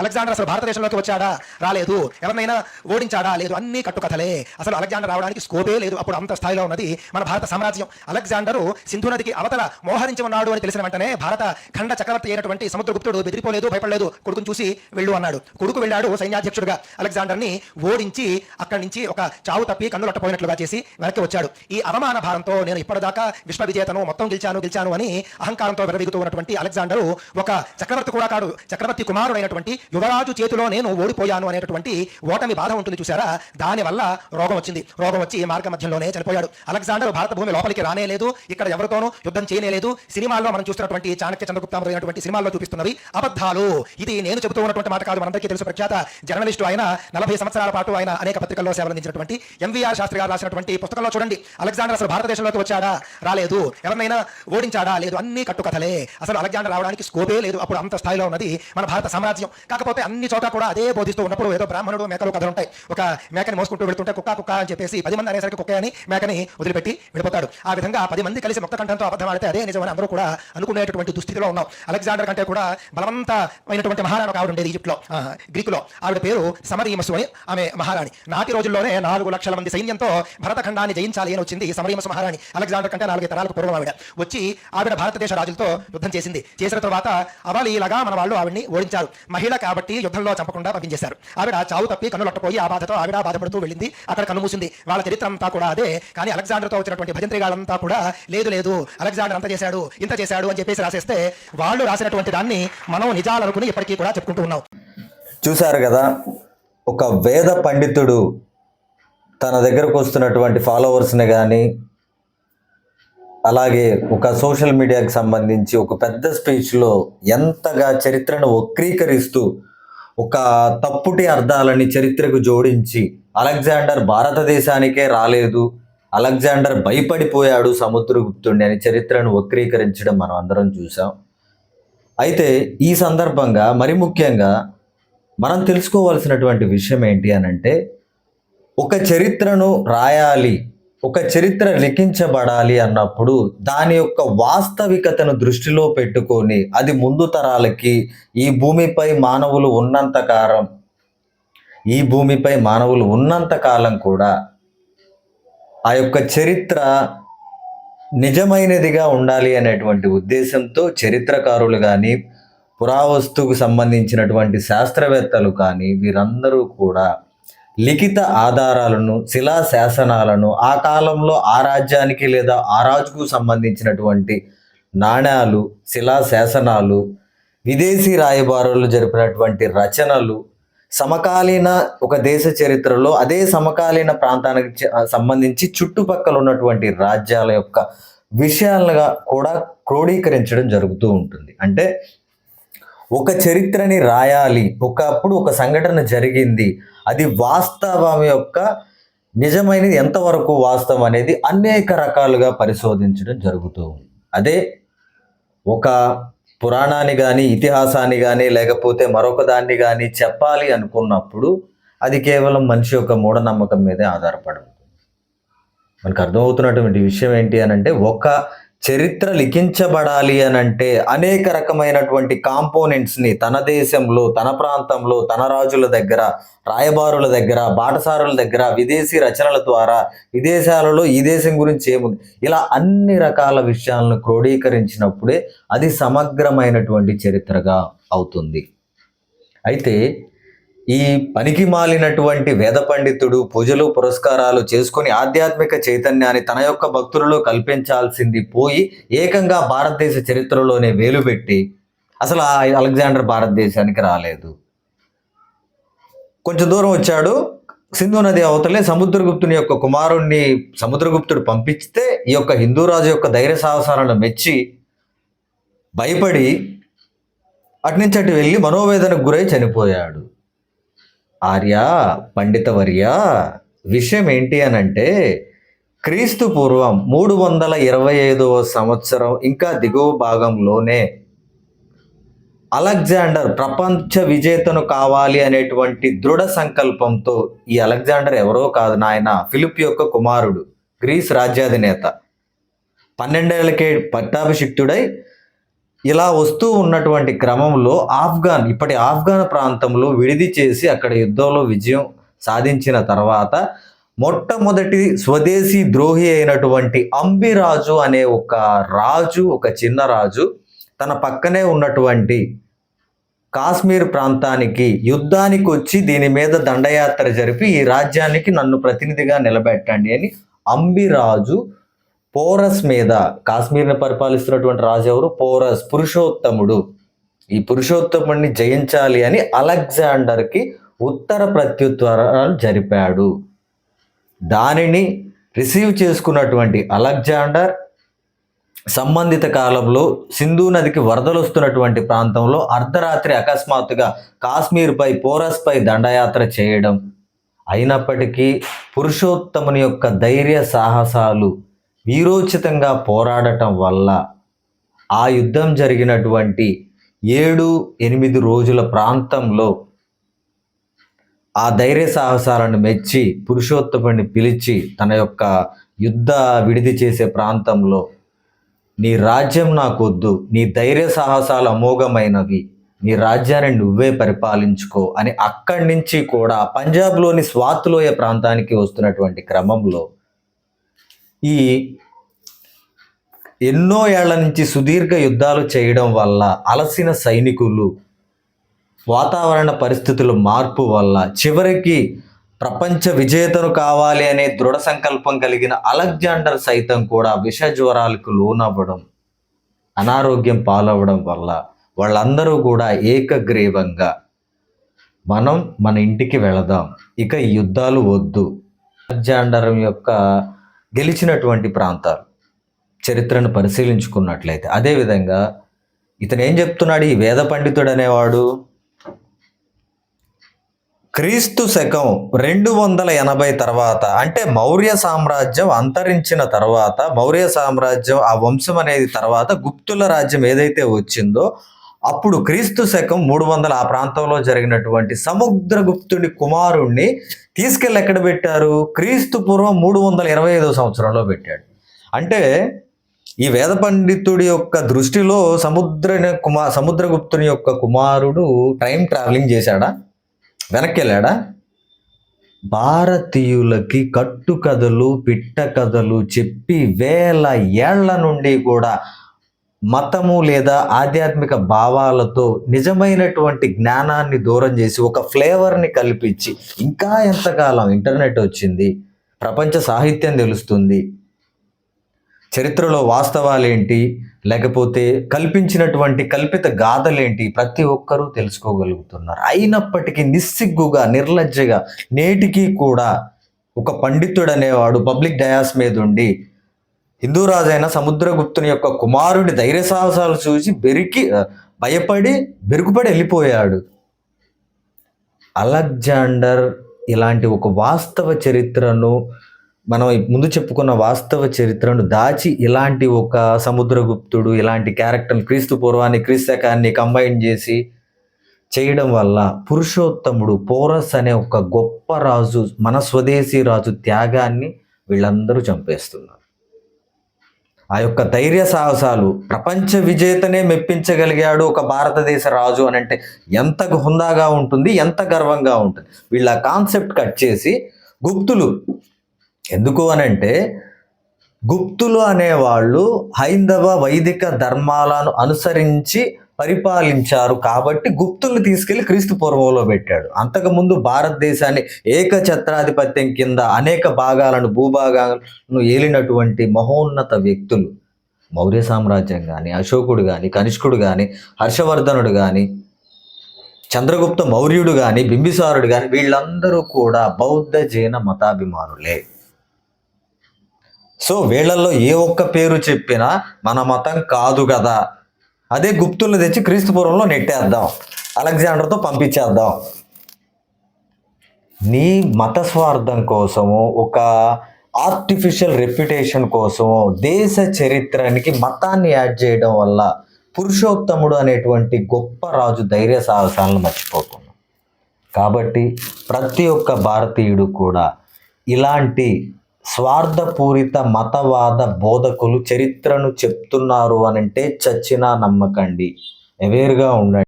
Alexander అసలు భారతదేశంలోకి వచ్చాడా? రాలేదు. ఎవరినైనా ఓడించాడా? లేదు. అన్ని కట్టుకథలే. అసలు అలెగ్జాండర్ రావడానికి స్కోపే లేదు. అప్పుడు అంత స్థాయిలో ఉన్నది మన భారత సామ్రాజ్యం. అలెగ్జాండరు సింధు నదికి అవతల మోహరించి ఉన్నాడు అని తెలిసిన వెంటనే భారత ఖండ చక్రవర్తి అయినటువంటి సముద్రగుప్తుడు బెదిరిపోలేదు భయపడలేదు. కొడుకుని చూసి వెళ్ళు అన్నాడు. కొడుకు వెళ్ళాడు సైన్యాధ్యక్షుడుగా. అలెగ్జాండర్ని ఓడించి అక్కడి నుంచి ఒక చావు తప్పి కన్నులట్టపోయినట్లుగా చేసి వెనక్కి వచ్చాడు. ఈ అవమాన భారంతో నేను ఇప్పటిదాకా విశ్వ విజేతను మొత్తం గెలిచాను గెలిచాను అని అహంకారంతో విరవిగుతూ ఉన్నటువంటి అలెగ్జాండరు ఒక చక్రవర్తి కూడా కాడు. చక్రవర్తి కుమారుడైనటువంటి యువరాజు చేతిలో నేను ఓడిపోయాను అనేటటువంటి ఓటమి బాధ ఉంటుంది చూసారా దాని వల్ల రోగం వచ్చింది. రోగం వచ్చి మార్గ మధ్యంలోనే చనిపోయాడు. అలెగ్జాండర్ భారత భూమి లోపలికి రానే లేదు. ఇక్కడ ఎవరితోనూ యుద్ధం చేయనే లేదు. సినిమాల్లో మనం చూస్తున్నటువంటి చాణక్య చంద్రగుప్త మొదలైనటువంటి సినిమాల్లో చూపిస్తున్నవి అబద్ధాలు. ఇది నేను చెబుతూ ఉన్నటువంటి మాట కాదు. మనందరికీ తెలుసు ప్రఖ్యాత జర్నలిస్టు ఆయన నలభై సంవత్సరాల పాటు ఆయన అనేక పత్రికల్లో సేవలందించినటువంటి ఎంవీఆర్ శాస్త్రి గారు రాసినటువంటి పుస్తకంలో చూడండి. అలెగ్జాండర్ అసలు భారతదేశంలోకి వచ్చాడా? రాలేదు. ఎవరినైనా ఓడించాడా? లేదు. అన్ని కట్టుకథలే. అసలు అలెగ్జాండర్ రావడానికి స్కోపే లేదు. అప్పుడు అంత స్థాయిలో ఉన్నది మన భారత సామ్రాజ్యం. కాకపోతే అన్ని చోట కూడా అదే బోధిస్తూ ఉన్నప్పుడు ఏదో బ్రాహ్మణుడు మేకలు కథలు ఉంటాయి. ఒక మేకని మోసుకుంటూ వెళ్తుంటే కుక్క కుక్క అని చెప్పేసి పది మంది అనేసరికి కుక్క అని మేకని వదిలిపెట్టి వెళ్ళిపోతాడు. ఆ విధంగా పది మంది కలిసి మొక్క కంఠంతో అబద్ధం ఆడితే అదే నిజమని అందరూ కూడా అనుకునేటటువంటి దుస్థితిలో ఉన్నాం. అలెగ్జాండర్ కంటే కూడా బలవంతమైనటువంటి మహారాణి ఆవిడ ఉండేది ఈజిప్ట్లో గ్రీకులో. ఆవిడ పేరు సమరీమసు అని ఆమె మహారాణి. నాటి రోజుల్లోనే నాలుగు లక్షల మంది సైన్యంతో భరతఖండాన్ని జయించాలి అని వచ్చింది సమరీమసు మహారాణి. అలెగ్జాండర్ కంటే నాలుగు తరాలకు పూర్వం ఆవిడ. వచ్చి ఆవిడ భారతదేశ రాజులతో యుద్ధం చేసింది. చేసిన తర్వాత అవలీలగా మన వాళ్ళు ఆవిడ్ని ఓడించారు. మహిళ కాబట్టి యుద్ధంలో చంపకుండా పంపించేశారు. ఆవిడ చావు తప్పి కన్నులట్టపోయి ఆ బాధతో ఆవిడ బాధపడుతూ వెళ్ళింది. అక్కడ కన్నుమూసింది వాళ్ళ చరిత్ర అంతా కూడా అదే. కానీ అలెగ్జాండర్తో వచ్చినటువంటి భజంత్రిగాళ్ళంతా కూడా లేదు లేదు. అలెగ్జాండర్ అంత చేశాడు ఇంత చేశాడు అని చెప్పేసి రాసేస్తే వాళ్ళు రాసినటువంటి దాన్ని మనం నిజాలనుకుని ఇప్పటికీ కూడా చెప్పుకుంటూ ఉన్నాం. చూశారు కదా ఒక వేద పండితుడు తన దగ్గరకు వస్తున్నటువంటి ఫాలోవర్స్ని కానీ అలాగే ఒక సోషల్ మీడియాకి సంబంధించి ఒక పెద్ద స్పీచ్లో ఎంతగా చరిత్రను వక్రీకరిస్తూ ఒక తప్పుటి అర్థాలని చరిత్రకు జోడించి అలెగ్జాండర్ భారతదేశానికే రాలేదు అలెగ్జాండర్ భయపడిపోయాడు సముద్రగుప్తుడిని అని చరిత్రను వక్రీకరించడం మనం అందరం చూసాం అయితే ఈ సందర్భంగా మరి ముఖ్యంగా మనం తెలుసుకోవాల్సినటువంటి విషయం ఏంటి అని అంటే ఒక చరిత్రను రాయాలి ఒక చరిత్ర లిఖించబడాలి అన్నప్పుడు దాని యొక్క వాస్తవికతను దృష్టిలో పెట్టుకొని అది ముందు తరాలకి ఈ భూమిపై మానవులు ఉన్నంతకాలం ఈ భూమిపై మానవులు ఉన్నంత కాలం కూడా ఆ యొక్క చరిత్ర నిజమైనదిగా ఉండాలి అనేటువంటి ఉద్దేశంతో చరిత్రకారులు కానీ పురావస్తుకు సంబంధించినటువంటి శాస్త్రవేత్తలు కానీ వీరందరూ కూడా లిఖిత ఆధారాలను శిలా శాసనాలను ఆ కాలంలో ఆ రాజ్యానికి లేదా ఆ రాజుకు సంబంధించినటువంటి నాణ్యాలు శిలా శాసనాలు విదేశీ రాయబారులు జరిపినటువంటి రచనలు సమకాలీన ఒక దేశ చరిత్రలో అదే సమకాలీన ప్రాంతానికి సంబంధించి చుట్టుపక్కల ఉన్నటువంటి రాజ్యాల యొక్క విషయాలుగా కూడా క్రోడీకరించడం జరుగుతూ ఉంటుంది. అంటే ఒక చరిత్రని రాయాలి. ఒకప్పుడు ఒక సంఘటన జరిగింది. అది వాస్తవం యొక్క నిజమైనది ఎంతవరకు వాస్తవం అనేది అనేక రకాలుగా పరిశోధించడం జరుగుతూ ఉంది. అదే ఒక పురాణాన్ని కానీ ఇతిహాసాన్ని కానీ లేకపోతే మరొక దాన్ని కానీ చెప్పాలి అనుకున్నప్పుడు అది కేవలం మనిషి యొక్క మూఢనమ్మకం మీదే ఆధారపడి ఉంటుంది. మనకు అర్థమవుతున్నటువంటి విషయం ఏంటి అని అంటే ఒక చరిత్ర లిఖించబడాలి అని అంటే అనేక రకమైనటువంటి కాంపోనెంట్స్ని తన దేశంలో తన ప్రాంతంలో తన రాజుల దగ్గర రాయబారుల దగ్గర బాటసారుల దగ్గర విదేశీ రచనల ద్వారా విదేశాలలో ఈ దేశం గురించి ఏముంది? ఇలా అన్ని రకాల విషయాలను క్రోడీకరించినప్పుడే అది సమగ్రమైనటువంటి చరిత్రగా అవుతుంది. అయితే ఈ పనికి మాలినటువంటి వేద పండితుడు పూజలు పురస్కారాలు చేసుకొని ఆధ్యాత్మిక చైతన్యాన్ని తన యొక్క భక్తులలో కల్పించాల్సింది పోయి ఏకంగా భారతదేశ చరిత్రలోనే వేలు పెట్టి అసలు ఆ అలెగ్జాండర్ భారతదేశానికి రాలేదు. కొంచెం దూరం వచ్చాడు. సింధు నది అవతలే సముద్రగుప్తుని యొక్క కుమారుణ్ణి సముద్రగుప్తుడు పంపిస్తే ఈ యొక్క హిందూ రాజు యొక్క ధైర్య సాహసాలను మెచ్చి భయపడి అటునుంచి అటు వెళ్ళి మనోవేదనకు గురై చనిపోయాడు. ఆర్యా పండితవర్య విషయం ఏంటి అని అంటే క్రీస్తు పూర్వం మూడు వందల ఇరవై ఐదవ సంవత్సరం ఇంకా దిగువ భాగంలోనే అలెగ్జాండర్ ప్రపంచ విజేతను కావాలి అనేటువంటి దృఢ సంకల్పంతో ఈ అలెగ్జాండర్ ఎవరో కాదు నాయన ఫిలిప్ యొక్క కుమారుడు గ్రీస్ రాజ్యాధినేత. పన్నెండేళ్ళకే పట్టాభిషిక్తుడై ఇలా వస్తూ ఉన్నటువంటి క్రమంలో ఆఫ్ఘాన్ ఇప్పటి ఆఫ్ఘాన్ ప్రాంతంలో విడిది చేసి అక్కడ యుద్ధంలో విజయం సాధించిన తర్వాత మొట్టమొదటి స్వదేశీ ద్రోహి అయినటువంటి అంబిరాజు అనే ఒక రాజు ఒక చిన్న రాజు తన పక్కనే ఉన్నటువంటి కాశ్మీర్ ప్రాంతానికి యుద్ధానికి వచ్చి దీని మీద దండయాత్ర జరిపి ఈ రాజ్యానికి నన్ను ప్రతినిధిగా నిలబెట్టండి అని అంబిరాజు పోరస్ మీద కాశ్మీర్ని పరిపాలిస్తున్నటువంటి రాజు ఎవరు? పోరస్ పురుషోత్తముడు. ఈ పురుషోత్తముడిని జయించాలి అని అలెగ్జాండర్కి ఉత్తర ప్రత్యుత్తరాలు జరిపాడు. దానిని రిసీవ్ చేసుకున్నటువంటి అలెగ్జాండర్ సంబంధిత కాలంలో సింధు నదికి వరదలు వస్తున్నటువంటి ప్రాంతంలో అర్ధరాత్రి అకస్మాత్తుగా కాశ్మీర్పై పోరస్పై దండయాత్ర చేయడం. అయినప్పటికీ పురుషోత్తముని యొక్క ధైర్య సాహసాలు వీరోచితంగా పోరాడటం వల్ల ఆ యుద్ధం జరిగినటువంటి ఏడు ఎనిమిది రోజుల ప్రాంతంలో ఆ ధైర్య సాహసాలను మెచ్చి పురుషోత్తముడిని పిలిచి తన యొక్క యుద్ధ విడిది చేసే ప్రాంతంలో నీ రాజ్యం నాకొద్దు నీ ధైర్య సాహసాలు అమోఘమైనవి నీ రాజ్యాన్ని నువ్వే పరిపాలించుకో అని అక్కడి నుంచి కూడా పంజాబ్లోని స్వాత్లోయ ప్రాంతానికి వస్తున్నటువంటి క్రమంలో ఈ ఎన్నో ఏళ్ళ నుంచి సుదీర్ఘ యుద్ధాలు చేయడం వల్ల అలసిన సైనికులు వాతావరణ పరిస్థితుల మార్పు వల్ల చివరికి ప్రపంచ విజేతను కావాలి అనే దృఢ సంకల్పం కలిగిన అలెగ్జాండర్ సైతం కూడా విష జ్వరాలకు లోనవ్వడం అనారోగ్యం పాలవ్వడం వల్ల వాళ్ళందరూ కూడా ఏకగ్రీవంగా మనం మన ఇంటికి వెళదాం. ఇక యుద్ధాలు వద్దు. అలెగ్జాండర్ యొక్క గెలిచినటువంటి ప్రాంతాలు చరిత్రను పరిశీలించుకున్నట్లయితే. అదేవిధంగా ఇతను ఏం చెప్తున్నాడు? ఈ వేద పండితుడు అనేవాడు క్రీస్తు శకం రెండు వందల ఎనభై తర్వాత అంటే మౌర్య సామ్రాజ్యం అంతరించిన తర్వాత మౌర్య సామ్రాజ్యం ఆ వంశం అనేది తర్వాత గుప్తుల రాజ్యం ఏదైతే వచ్చిందో అప్పుడు క్రీస్తు శకం మూడు వందల ఆ ప్రాంతంలో జరిగినటువంటి సముద్రగుప్తుడి కుమారుణ్ణి తీసుకెళ్ళి ఎక్కడ పెట్టారు? క్రీస్తు పూర్వం మూడు వందల ఇరవై ఐదో సంవత్సరంలో పెట్టాడు. అంటే ఈ వేద పండితుడి యొక్క దృష్టిలో సముద్ర కుమార్ సముద్రగుప్తుని యొక్క కుమారుడు టైం ట్రావెలింగ్ చేశాడా? వెనక్కి వెళ్ళాడా భారతీయులకి కట్టుకథలు పిట్ట కథలు చెప్పి వేల ఏళ్ళ నుండి కూడా మతము లేదా ఆధ్యాత్మిక భావాలతో నిజమైనటువంటి జ్ఞానాన్ని దూరం చేసి ఒక ఫ్లేవర్ని కల్పించి ఇంకా ఎంతకాలం ఇంటర్నెట్ వచ్చింది ప్రపంచ సాహిత్యం తెలుస్తుంది చరిత్రలో వాస్తవాలేంటి లేకపోతే కల్పించినటువంటి కల్పిత గాథలేంటి ప్రతి ఒక్కరూ తెలుసుకోగలుగుతున్నారు. అయినప్పటికీ నిస్సిగ్గుగా నిర్లజ్జగా నేటికి కూడా ఒక పండితుడు అనేవాడు పబ్లిక్ డయాస్ మీద ఉండి హిందూ రాజైన సముద్రగుప్తుని యొక్క కుమారుడి ధైర్య సాహసాలు చూసి బెరికి భయపడి బెరుకుపడి వెళ్ళిపోయాడు. అలెగ్జాండర్ ఇలాంటి ఒక వాస్తవ చరిత్రను మనం ముందు చెప్పుకున్న వాస్తవ చరిత్రను దాచి ఇలాంటి ఒక సముద్రగుప్తుడు ఇలాంటి క్యారెక్టర్ క్రీస్తు పూర్వాన్ని క్రీస్తకాన్ని కంబైన్ చేసి చేయడం వల్ల పురుషోత్తముడు పోరస్ అనే ఒక గొప్ప రాజు మన స్వదేశీ రాజు త్యాగాన్ని వీళ్ళందరూ చంపేస్తున్నారు. ఆ యొక్క ధైర్య సాహసాలు ప్రపంచ విజేతనే మెప్పించగలిగాడు ఒక భారతదేశ రాజు అని అంటే ఎంత హుందాగా ఉంటుంది ఎంత గర్వంగా ఉంటుంది. వీళ్ళ కాన్సెప్ట్ కట్ చేసి గుప్తులు. ఎందుకు అనంటే గుప్తులు అనేవాళ్ళు హైందవ వైదిక ధర్మాలను అనుసరించి పరిపాలించారు కాబట్టి గుప్తుల్ని తీసుకెళ్ళి క్రీస్తు పూర్వంలో పెట్టాడు. అంతకుముందు భారతదేశాన్ని ఏకఛత్రాధిపత్యం కింద అనేక భాగాలను భూభాగాలను ఏలినటువంటి మహోన్నత వ్యక్తులు. మౌర్య సామ్రాజ్యం కానీ అశోకుడు కానీ కనిష్కుడు కానీ హర్షవర్ధనుడు కానీ చంద్రగుప్త మౌర్యుడు కానీ బింబిసారుడు కానీ వీళ్ళందరూ కూడా బౌద్ధ జైన మతాభిమానులే. సో వీళ్ళల్లో ఏ ఒక్క పేరు చెప్పినా మన మతం కాదు కదా. అదే గుప్తుల్ని తెచ్చి క్రీస్తుపూర్వంలో నెట్టేద్దాం. అలెగ్జాండర్తో పంపించేద్దాం. నీ మత స్వార్థం కోసము ఒక ఆర్టిఫిషియల్ రెప్యుటేషన్ కోసము దేశ చరిత్రానికి మతాన్ని యాడ్ చేయడం వల్ల పురుషోత్తముడు అనేటువంటి గొప్ప రాజు ధైర్య సాహసాలను మర్చిపోకుండా. కాబట్టి ప్రతి ఒక్క భారతీయుడు కూడా ఇలాంటి స్వార్థపూరిత మతవాద బోధకులు చరిత్రను చెప్తున్నారు అనంటే చచ్చినా నమ్మకండి. అవేర్గా ఉండండి.